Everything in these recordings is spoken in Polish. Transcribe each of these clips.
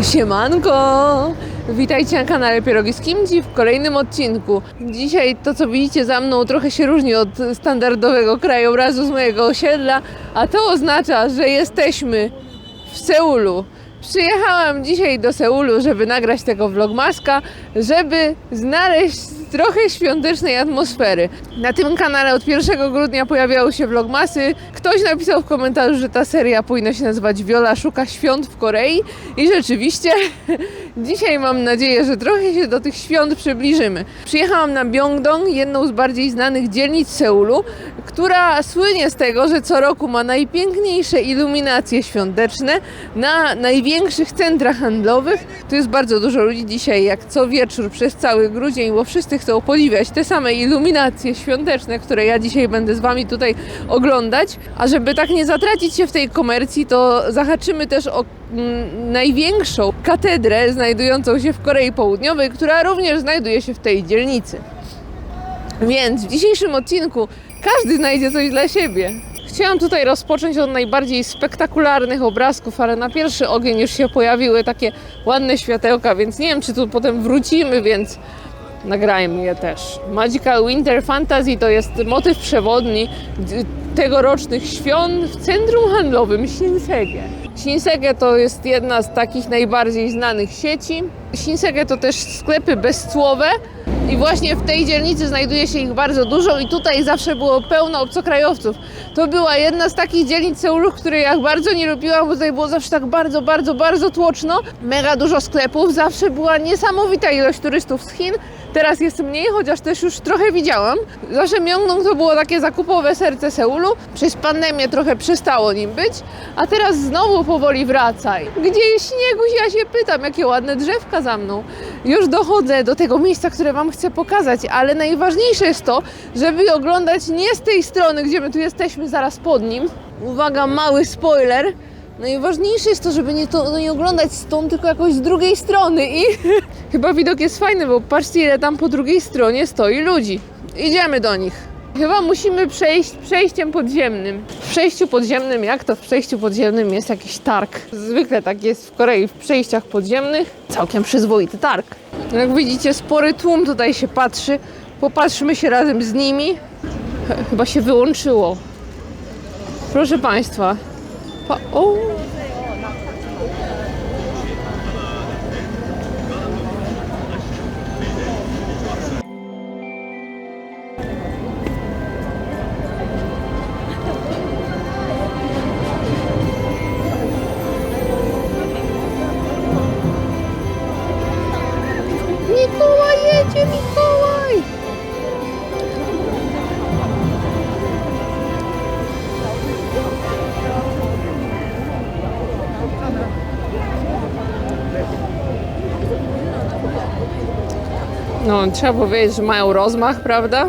Siemanko! Witajcie na kanale Pierogi z Kimchi w kolejnym odcinku. Dzisiaj to, co widzicie za mną, trochę się różni od standardowego krajobrazu z mojego osiedla, a to oznacza, że jesteśmy w Seulu. Przyjechałam dzisiaj do Seulu, żeby nagrać tego vlogmaska, żeby znaleźć trochę świątecznej atmosfery. Na tym kanale od 1 grudnia pojawiały się vlogmasy. Ktoś napisał w komentarzu, że ta seria powinna się nazywać Viola szuka świąt w Korei i rzeczywiście dzisiaj mam nadzieję, że trochę się do tych świąt przybliżymy. Przyjechałam na Myeongdong, jedną z bardziej znanych dzielnic Seulu, która słynie z tego, że co roku ma najpiękniejsze iluminacje świąteczne na największych centrach handlowych. Tu jest bardzo dużo ludzi dzisiaj, jak co wieczór przez cały grudzień, bo wszyscy chcą podziwiać te same iluminacje świąteczne, które ja dzisiaj będę z Wami tutaj oglądać. A żeby tak nie zatracić się w tej komercji, to zahaczymy też o mm, największą katedrę znajdującą się w Korei Południowej, która również znajduje się w tej dzielnicy. Więc w dzisiejszym odcinku każdy znajdzie coś dla siebie. Chciałam tutaj rozpocząć od najbardziej spektakularnych obrazków, ale na pierwszy ogień już się pojawiły takie ładne światełka, więc nie wiem, czy tu potem wrócimy, więc nagrajmy je też. Magical Winter Fantasy to jest motyw przewodni tegorocznych świąt w centrum handlowym Shinsege. Shinsege to jest jedna z takich najbardziej znanych sieci. Shinsege to też sklepy bezcłowe i właśnie w tej dzielnicy znajduje się ich bardzo dużo i tutaj zawsze było pełno obcokrajowców. To była jedna z takich dzielnic Seulu, której ja bardzo nie lubiłam, bo tutaj było zawsze tak bardzo, bardzo, bardzo tłoczno. Mega dużo sklepów, zawsze była niesamowita ilość turystów z Chin. Teraz jest mniej, chociaż też już trochę widziałam. Zawsze Myeongdong to było takie zakupowe serce Seulu. Przez pandemię trochę przestało nim być, a teraz znowu powoli wracaj. Gdzie jest śnieguś? Ja się pytam, jakie ładne drzewka za mną. Już dochodzę do tego miejsca, które Wam chcę pokazać, ale najważniejsze jest to, żeby oglądać nie z tej strony, gdzie my tu jesteśmy, zaraz pod nim. Uwaga, mały spoiler. Najważniejsze jest to, żeby nie, to, nie oglądać stąd, tylko jakoś z drugiej strony i chyba widok jest fajny, bo patrzcie ile tam po drugiej stronie stoi ludzi. Idziemy do nich. Chyba musimy przejść przejściem podziemnym. W przejściu podziemnym, jak to w przejściu podziemnym jest jakiś targ. Zwykle tak jest w Korei, w przejściach podziemnych. Całkiem przyzwoity targ. Jak widzicie, spory tłum tutaj się patrzy. Popatrzmy się razem z nimi. Ch- Chyba się wyłączyło. Proszę Państwa. Pa o. No, trzeba powiedzieć, że mają rozmach, prawda?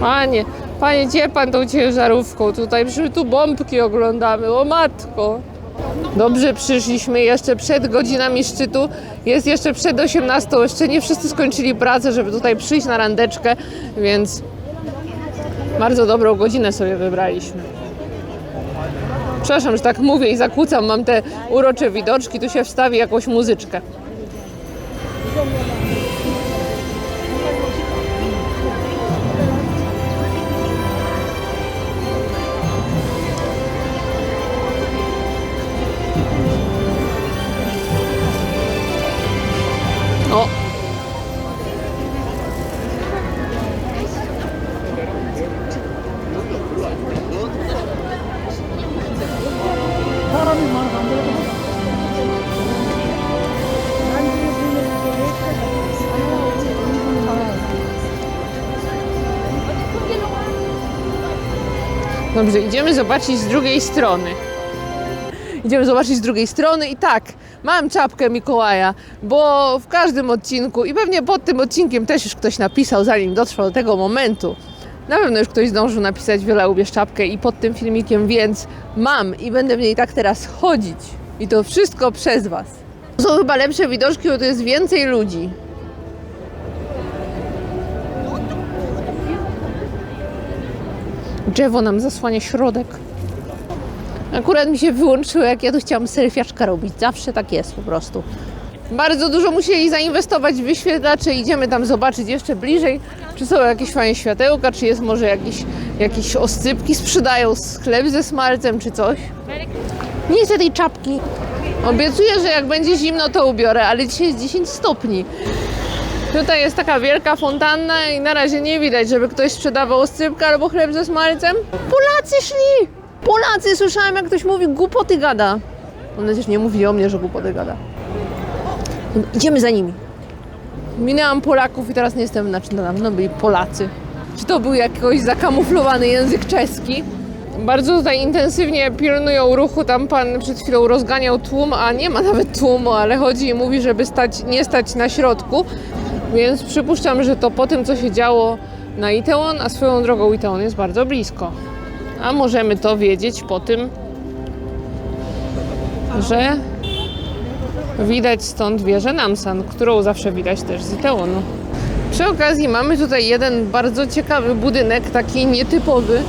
Panie, panie, gdzie pan tą ciężarówką? Tutaj przy tu bombki oglądamy, o matko. Dobrze przyszliśmy jeszcze przed godzinami szczytu. Jest jeszcze przed 18. Jeszcze nie wszyscy skończyli pracę, żeby tutaj przyjść na randeczkę, więc bardzo dobrą godzinę sobie wybraliśmy. Przepraszam, że tak mówię i zakłócam. Mam te urocze widoczki. Tu się wstawi jakąś muzyczkę. Dobrze, idziemy zobaczyć z drugiej strony. Idziemy zobaczyć z drugiej strony i tak, mam czapkę Mikołaja, bo w każdym odcinku i pewnie pod tym odcinkiem też już ktoś napisał, zanim dotrwał do tego momentu, Na pewno już ktoś zdążył napisać Wiola ubierz czapkę i pod tym filmikiem, więc mam i będę w niej tak teraz chodzić. I to wszystko przez Was. Są chyba lepsze widoczki, bo tu jest więcej ludzi. Drzewo nam zasłania środek. Akurat mi się wyłączyło, jak ja tu chciałam selfiaczka robić. Zawsze tak jest po prostu. Bardzo dużo musieli zainwestować w wyświetlacze. Idziemy tam zobaczyć jeszcze bliżej, czy są jakieś fajne światełka, czy jest może jakieś, jakieś oscypki sprzedają, sklep ze smalcem, czy coś. Nie chcę tej czapki. Obiecuję, że jak będzie zimno, to ubiorę, ale dzisiaj jest 10 stopni. Tutaj jest taka wielka fontanna i na razie nie widać, żeby ktoś sprzedawał oscypkę albo chleb ze smalcem. Polacy szli! Polacy! Słyszałem, jak ktoś mówi, głupoty gada. On też nie mówi o mnie, że głupoty gada. Idziemy za nimi. Minęłam Polaków i teraz nie jestem, na pewno byli Polacy. Czy to był jakoś zakamuflowany język czeski? Bardzo tutaj intensywnie pilnują ruchu. Tam pan przed chwilą rozganiał tłum, a nie ma nawet tłumu, ale chodzi i mówi, żeby stać, nie stać na środku. Więc przypuszczam, że to po tym, co się działo na Itełon, a swoją drogą Itełon jest bardzo blisko. A możemy to wiedzieć po tym, że widać stąd wieżę Namsan, którą zawsze widać też z Itełonu. Przy okazji mamy tutaj jeden bardzo ciekawy budynek, taki nietypowy,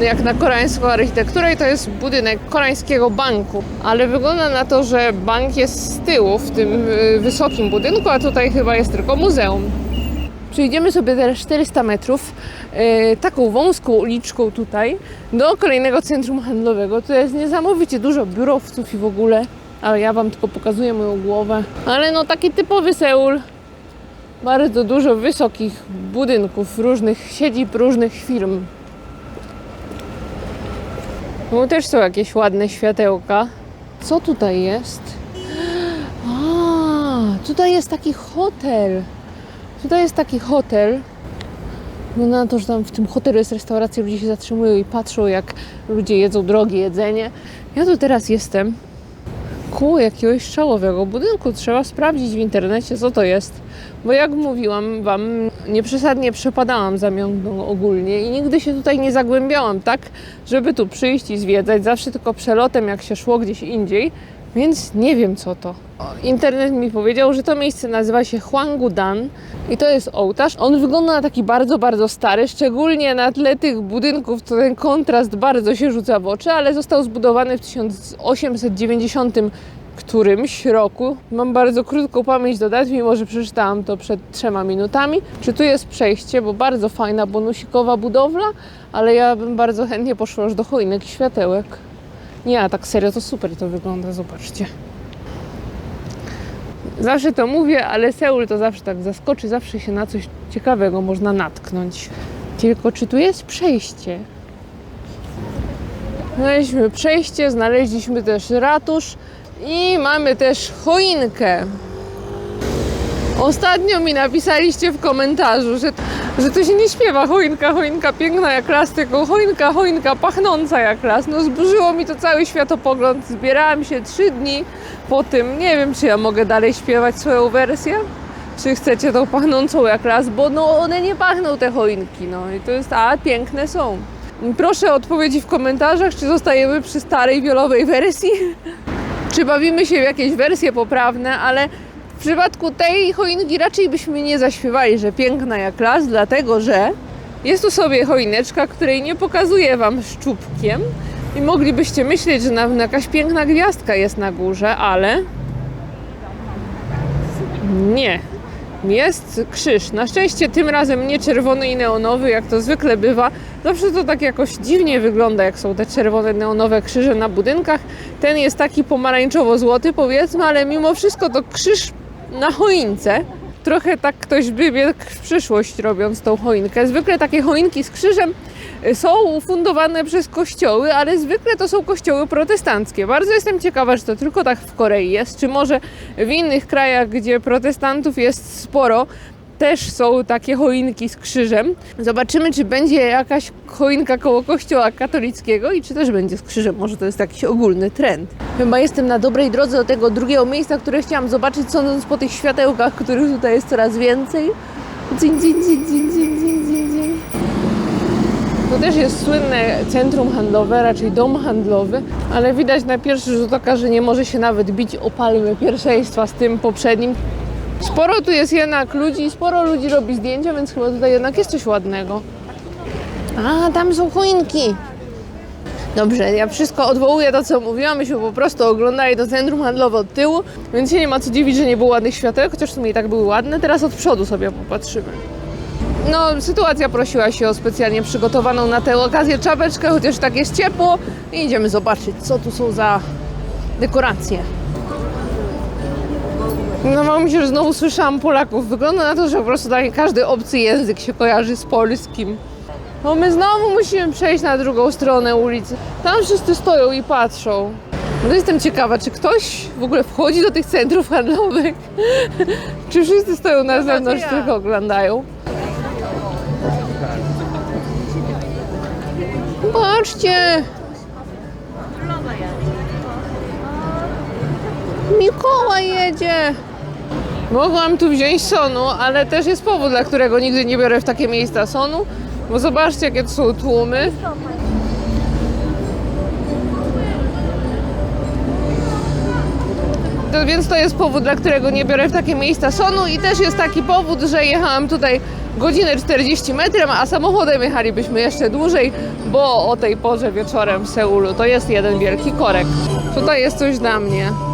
jak na koreańską architekturę i to jest budynek koreańskiego banku. Ale wygląda na to, że bank jest z tyłu w tym y, wysokim budynku, a tutaj chyba jest tylko muzeum. Przejdziemy sobie teraz 400 metrów y, taką wąską uliczką tutaj do kolejnego centrum handlowego. Tu jest niesamowicie dużo biurowców i w ogóle, ale ja Wam tylko pokazuję moją głowę. Ale no taki typowy Seul. Bardzo dużo wysokich budynków, różnych siedzib, różnych firm. Tu też są jakieś ładne światełka. Co tutaj jest? A, tutaj jest taki hotel. Tutaj jest taki hotel. No na to, że tam w tym hotelu jest restauracja, ludzie się zatrzymują i patrzą, jak ludzie jedzą drogie jedzenie. Ja tu teraz jestem koło jakiegoś szałowego budynku. Trzeba sprawdzić w internecie, co to jest. Bo jak mówiłam Wam, nieprzesadnie przepadałam za Myeongdong ogólnie i nigdy się tutaj nie zagłębiałam tak, żeby tu przyjść i zwiedzać. Zawsze tylko przelotem, jak się szło gdzieś indziej. Więc nie wiem co to. Internet mi powiedział, że to miejsce nazywa się Hwanggudan i to jest ołtarz. On wygląda na taki bardzo, bardzo stary, szczególnie na tle tych budynków, to ten kontrast bardzo się rzuca w oczy, ale został zbudowany w 1890 którymś roku. Mam bardzo krótką pamięć do dat, mimo że przeczytałam to przed trzema minutami. Czy tu jest przejście, bo bardzo fajna bonusikowa budowla, ale ja bym bardzo chętnie poszła już do choinek i światełek. Nie, a tak serio to super to wygląda, zobaczcie. Zawsze to mówię, ale Seul to zawsze tak zaskoczy, zawsze się na coś ciekawego można natknąć. Tylko czy tu jest przejście? Znaleźliśmy przejście, znaleźliśmy też ratusz i mamy też choinkę. Ostatnio mi napisaliście w komentarzu, że, że to się nie śpiewa choinka, choinka piękna jak las, tylko choinka, choinka pachnąca jak las. No zburzyło mi to cały światopogląd. Zbierałam się trzy dni po tym. Nie wiem, czy ja mogę dalej śpiewać swoją wersję. Czy chcecie tą pachnącą jak las, bo no one nie pachną te choinki, no i to jest, a piękne są. Proszę o odpowiedzi w komentarzach, czy zostajemy przy starej wiolowej wersji, czy bawimy się w jakieś wersje poprawne, ale w przypadku tej choinki raczej byśmy nie zaśpiewali, że piękna jak las, dlatego że jest tu sobie choineczka, której nie pokazuję Wam szczupkiem i moglibyście myśleć, że na pewno jakaś piękna gwiazdka jest na górze, ale nie. Jest krzyż. Na szczęście tym razem nie czerwony i neonowy, jak to zwykle bywa. Zawsze to tak jakoś dziwnie wygląda, jak są te czerwone, neonowe krzyże na budynkach. Ten jest taki pomarańczowo-złoty, powiedzmy, ale mimo wszystko to krzyż na choince. Trochę tak ktoś wybiegł w przyszłość robiąc tą choinkę. Zwykle takie choinki z krzyżem y, są fundowane przez kościoły, ale zwykle to są kościoły protestanckie. Bardzo jestem ciekawa, czy to tylko tak w Korei jest, czy może w innych krajach, gdzie protestantów jest sporo, też są takie choinki z krzyżem. Zobaczymy, czy będzie jakaś choinka koło kościoła katolickiego i czy też będzie z krzyżem. Może to jest jakiś ogólny trend. Chyba jestem na dobrej drodze do tego drugiego miejsca, które chciałam zobaczyć, sądząc po tych światełkach, których tutaj jest coraz więcej. Dzień, dzień, dzień, dzień, dzień, dzień, dzień. To też jest słynne centrum handlowe, raczej dom handlowy, ale widać na pierwszy rzut oka, że nie może się nawet bić o palmę pierwszeństwa z tym poprzednim. Sporo tu jest jednak ludzi, sporo ludzi robi zdjęcia, więc chyba tutaj jednak jest coś ładnego. A, tam są choinki. Dobrze, ja wszystko odwołuję to, co mówiłam. Myśmy po prostu oglądali to centrum handlowe od tyłu, więc się nie ma co dziwić, że nie było ładnych światełek, chociaż w sumie i tak były ładne. Teraz od przodu sobie popatrzymy. No, sytuacja prosiła się o specjalnie przygotowaną na tę okazję czapeczkę, chociaż tak jest ciepło i idziemy zobaczyć, co tu są za dekoracje. No mam się, że znowu słyszałam Polaków. Wygląda na to, że po prostu taki każdy obcy język się kojarzy z polskim. No my znowu musimy przejść na drugą stronę ulicy. Tam wszyscy stoją i patrzą. No jestem ciekawa, czy ktoś w ogóle wchodzi do tych centrów handlowych? czy wszyscy stoją na zewnątrz, tylko oglądają? Patrzcie! Mikołaj jedzie! Mogłam tu wziąć sonu, ale też jest powód, dla którego nigdy nie biorę w takie miejsca sonu. Bo zobaczcie, jakie to są tłumy. To, więc to jest powód, dla którego nie biorę w takie miejsca sonu i też jest taki powód, że jechałam tutaj godzinę 40 metrem, a samochodem jechalibyśmy jeszcze dłużej, bo o tej porze wieczorem w Seulu to jest jeden wielki korek. Tutaj jest coś dla mnie.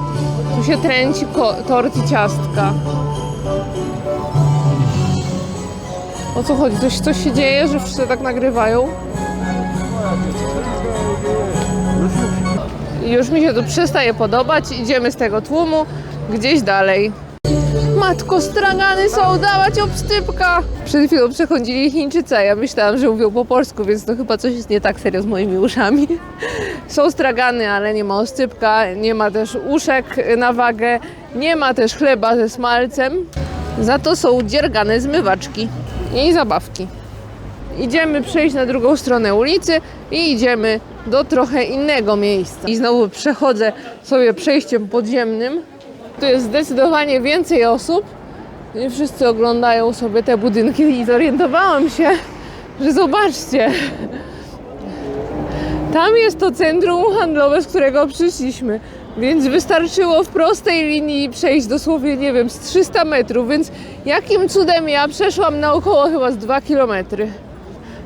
Tu się tręci tort i ciastka. O co chodzi? Coś, coś się dzieje, że wszyscy tak nagrywają? Już mi się tu przestaje podobać. Idziemy z tego tłumu gdzieś dalej. Matko, stragany są, dawać obstypka! Przed chwilą przechodzili Chińczycy, a ja myślałam, że mówią po polsku, więc to chyba coś jest nie tak serio z moimi uszami. Są stragany, ale nie ma oscypka, nie ma też uszek na wagę, nie ma też chleba ze smalcem. Za to są dziergane zmywaczki i zabawki. Idziemy przejść na drugą stronę ulicy i idziemy do trochę innego miejsca. I znowu przechodzę sobie przejściem podziemnym. Tu jest zdecydowanie więcej osób. Nie wszyscy oglądają sobie te budynki i zorientowałam się, że zobaczcie, tam jest to centrum handlowe, z którego przyszliśmy. Więc wystarczyło w prostej linii przejść dosłownie, nie wiem, z 300 metrów. Więc jakim cudem ja przeszłam naokoło chyba z 2 kilometry.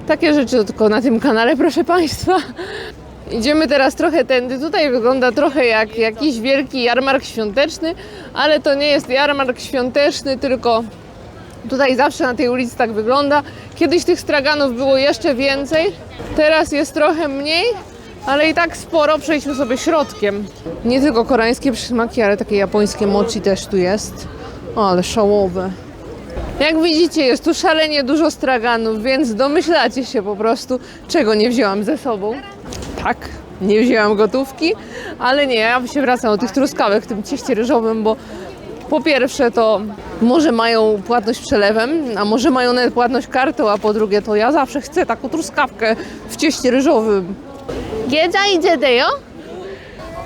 Takie rzeczy tylko na tym kanale, proszę Państwa. Idziemy teraz trochę tędy. Tutaj wygląda trochę jak jakiś wielki jarmark świąteczny, ale to nie jest jarmark świąteczny, tylko Tutaj zawsze na tej ulicy tak wygląda. Kiedyś tych straganów było jeszcze więcej, teraz jest trochę mniej, ale i tak sporo. Przejdźmy sobie środkiem. Nie tylko koreańskie przysmaki, ale takie japońskie mochi też tu jest. O, ale szałowe. Jak widzicie, jest tu szalenie dużo straganów, więc domyślacie się po prostu, czego nie wzięłam ze sobą. Tak, nie wzięłam gotówki, ale nie, ja się wracam do tych truskawek w tym cieście ryżowym, bo po pierwsze to może mają płatność przelewem, a może mają nawet płatność kartą, a po drugie to ja zawsze chcę taką truskawkę w cieście ryżowym. Giedza idzie dejo?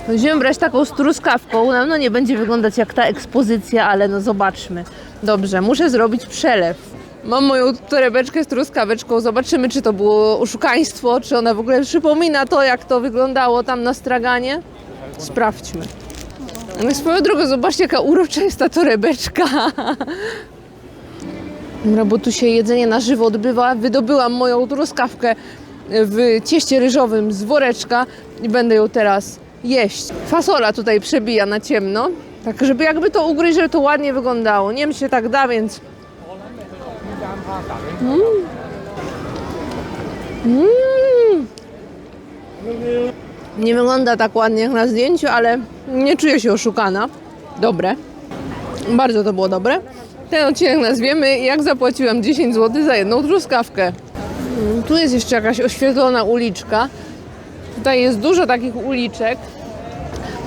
Będziemy brać taką z truskawką. Na pewno nie będzie wyglądać jak ta ekspozycja, ale no zobaczmy. Dobrze, muszę zrobić przelew. Mam moją torebeczkę z truskaweczką. Zobaczymy, czy to było oszukaństwo, czy ona w ogóle przypomina to, jak to wyglądało tam na straganie. Sprawdźmy. Ale swoją drogą, zobaczcie, jaka urocza jest ta torebeczka. Dobra, bo tu się jedzenie na żywo odbywa. Wydobyłam moją truskawkę w cieście ryżowym z woreczka i będę ją teraz jeść. Fasola tutaj przebija na ciemno, tak żeby jakby to ugryźć, żeby to ładnie wyglądało. Nie wiem, się tak da, więc... Mm. Mm. Nie wygląda tak ładnie jak na zdjęciu, ale nie czuję się oszukana. Dobre. Bardzo to było dobre. Ten odcinek nazwiemy jak zapłaciłam 10 zł za jedną truskawkę. Mm, Tu jest jeszcze jakaś oświetlona uliczka. Tutaj jest dużo takich uliczek.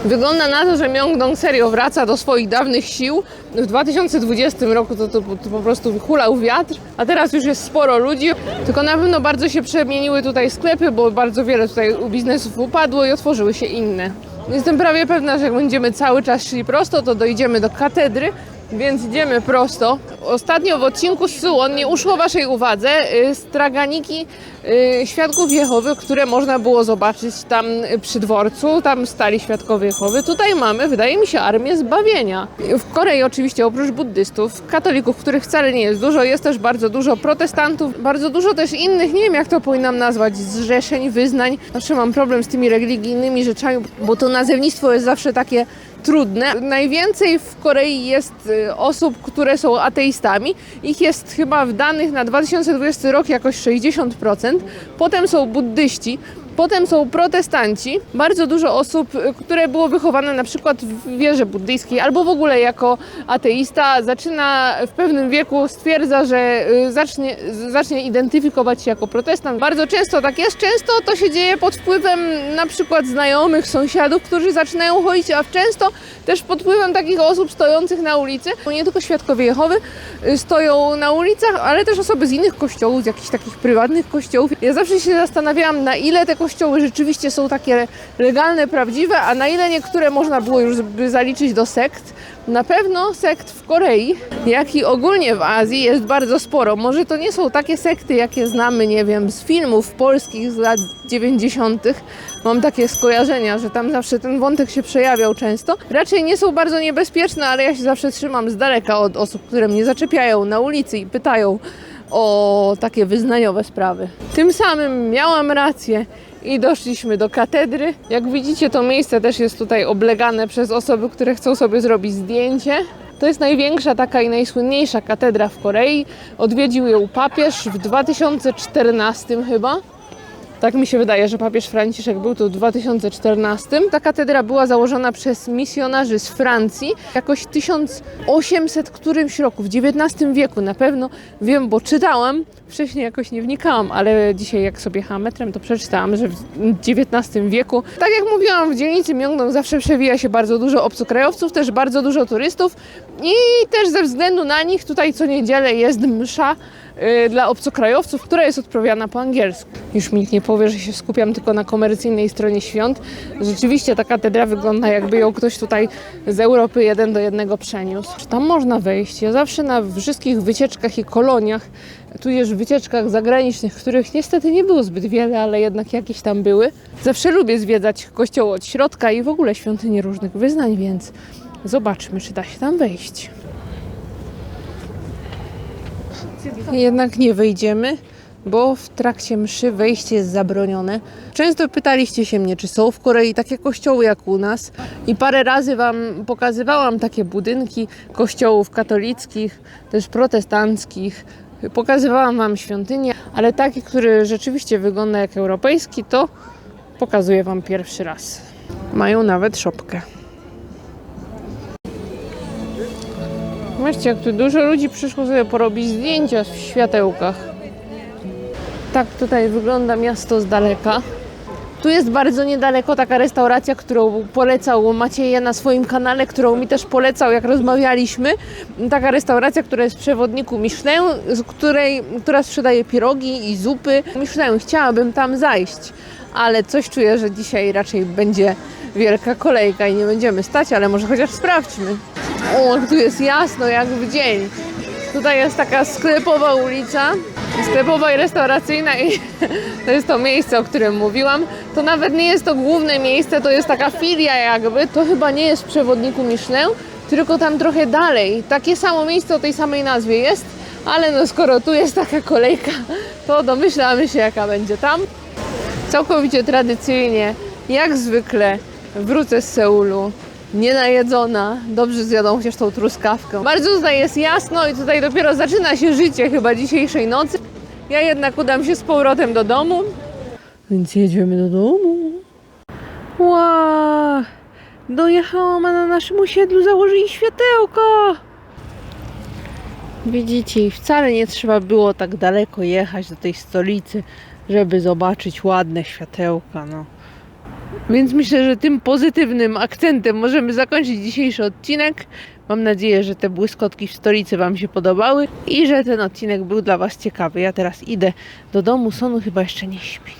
Wygląda na to, że Myeongdong serio wraca do swoich dawnych sił. W 2020 roku to, to, to po prostu hulał wiatr, a teraz już jest sporo ludzi. Tylko na pewno bardzo się przemieniły tutaj sklepy, bo bardzo wiele tutaj biznesów upadło i otworzyły się inne. Jestem prawie pewna, że jak będziemy cały czas szli prosto, to dojdziemy do katedry więc idziemy prosto. Ostatnio w odcinku z Sułon nie uszło Waszej uwadze y, straganiki y, świadków Jehowy, które można było zobaczyć tam przy dworcu. Tam stali świadkowie Jehowy. Tutaj mamy, wydaje mi się, armię zbawienia. W Korei oczywiście oprócz buddystów, katolików, których wcale nie jest dużo, jest też bardzo dużo protestantów, bardzo dużo też innych, nie wiem jak to powinnam nazwać, zrzeszeń, wyznań. Zawsze mam problem z tymi religijnymi rzeczami, bo to nazewnictwo jest zawsze takie trudne. Najwięcej w Korei jest y, osób, które są ateistami. Ich jest chyba w danych na 2020 rok jakoś 60%. Potem są buddyści. Potem są protestanci, bardzo dużo osób, y, które było wychowane na przykład w wierze buddyjskiej albo w ogóle jako ateista, zaczyna w pewnym wieku stwierdza, że y, zacznie, zacznie identyfikować się jako protestant. Bardzo często tak jest, często to się dzieje pod wpływem na przykład znajomych, sąsiadów, którzy zaczynają chodzić, a często też pod wpływem takich osób stojących na ulicy. Nie tylko świadkowie Jehowy y, stoją na ulicach, ale też osoby z innych kościołów, z jakichś takich prywatnych kościołów. Ja zawsze się zastanawiałam, na ile te kościoły rzeczywiście są takie legalne, prawdziwe, a na ile niektóre można było już zaliczyć do sekt. Na pewno sekt w Korei, jak i ogólnie w Azji jest bardzo sporo. Może to nie są takie sekty, jakie znamy, nie wiem, z filmów polskich z lat 90. Mam takie skojarzenia, że tam zawsze ten wątek się przejawiał często. Raczej nie są bardzo niebezpieczne, ale ja się zawsze trzymam z daleka od osób, które mnie zaczepiają na ulicy i pytają o takie wyznaniowe sprawy. Tym samym miałam rację i doszliśmy do katedry. Jak widzicie, to miejsce też jest tutaj oblegane przez osoby, które chcą sobie zrobić zdjęcie. To jest największa taka i najsłynniejsza katedra w Korei. Odwiedził ją papież w 2014 chyba. Tak mi się wydaje, że papież Franciszek był tu w 2014. Ta katedra była założona przez misjonarzy z Francji jakoś 1800 którymś roku, w XIX wieku na pewno. Wiem, bo czytałam, wcześniej jakoś nie wnikałam, ale dzisiaj jak sobie jechałam metrem, to przeczytałam, że w XIX wieku, tak jak mówiłam, w dzielnicy Myeongdong zawsze przewija się bardzo dużo obcokrajowców, też bardzo dużo turystów i też ze względu na nich tutaj co niedzielę jest msza dla obcokrajowców, która jest odprawiana po angielsku. Już mi nie powie, że się skupiam tylko na komercyjnej stronie świąt. Rzeczywiście ta katedra wygląda jakby ją ktoś tutaj z Europy jeden do jednego przeniósł. Czy tam można wejść? Ja zawsze na wszystkich wycieczkach i koloniach, tudzież wycieczkach zagranicznych, których niestety nie było zbyt wiele, ale jednak jakieś tam były, zawsze lubię zwiedzać kościoły od środka i w ogóle świątynie różnych wyznań, więc zobaczmy, czy da się tam wejść. Jednak nie wejdziemy, bo w trakcie mszy wejście jest zabronione. Często pytaliście się mnie, czy są w Korei takie kościoły jak u nas i parę razy Wam pokazywałam takie budynki kościołów katolickich, też protestanckich. Pokazywałam Wam świątynię, ale taki, który rzeczywiście wygląda jak europejski, to pokazuję Wam pierwszy raz. Mają nawet szopkę. Zobaczcie, jak tu dużo ludzi przyszło sobie porobić zdjęcia w światełkach. Tak tutaj wygląda miasto z daleka. Tu jest bardzo niedaleko taka restauracja, którą polecał Macieja na swoim kanale, którą mi też polecał, jak rozmawialiśmy. Taka restauracja, która jest w przewodniku Michelin, z której, która sprzedaje pierogi i zupy. Michelin, chciałabym tam zajść, ale coś czuję, że dzisiaj raczej będzie wielka kolejka i nie będziemy stać, ale może chociaż sprawdźmy. O, tu jest jasno jak w dzień. Tutaj jest taka sklepowa ulica, sklepowa i restauracyjna i to jest to miejsce, o którym mówiłam. To nawet nie jest to główne miejsce, to jest taka filia jakby. To chyba nie jest w przewodniku Michelin, tylko tam trochę dalej. Takie samo miejsce o tej samej nazwie jest, ale no skoro tu jest taka kolejka, to domyślamy się jaka będzie tam. Całkowicie tradycyjnie, jak zwykle, wrócę z Seulu. Nienajedzona, dobrze zjadą chociaż tą truskawkę. Bardzo tutaj jest jasno i tutaj dopiero zaczyna się życie chyba dzisiejszej nocy. Ja jednak udam się z powrotem do domu. Więc jedziemy do domu. Ła! Dojechałam, a na naszym osiedlu założyli światełka. Widzicie, wcale nie trzeba było tak daleko jechać do tej stolicy, żeby zobaczyć ładne światełka, no. Więc myślę, że tym pozytywnym akcentem możemy zakończyć dzisiejszy odcinek. Mam nadzieję, że te błyskotki w stolicy Wam się podobały i że ten odcinek był dla Was ciekawy. Ja teraz idę do domu, Sonu chyba jeszcze nie śpi.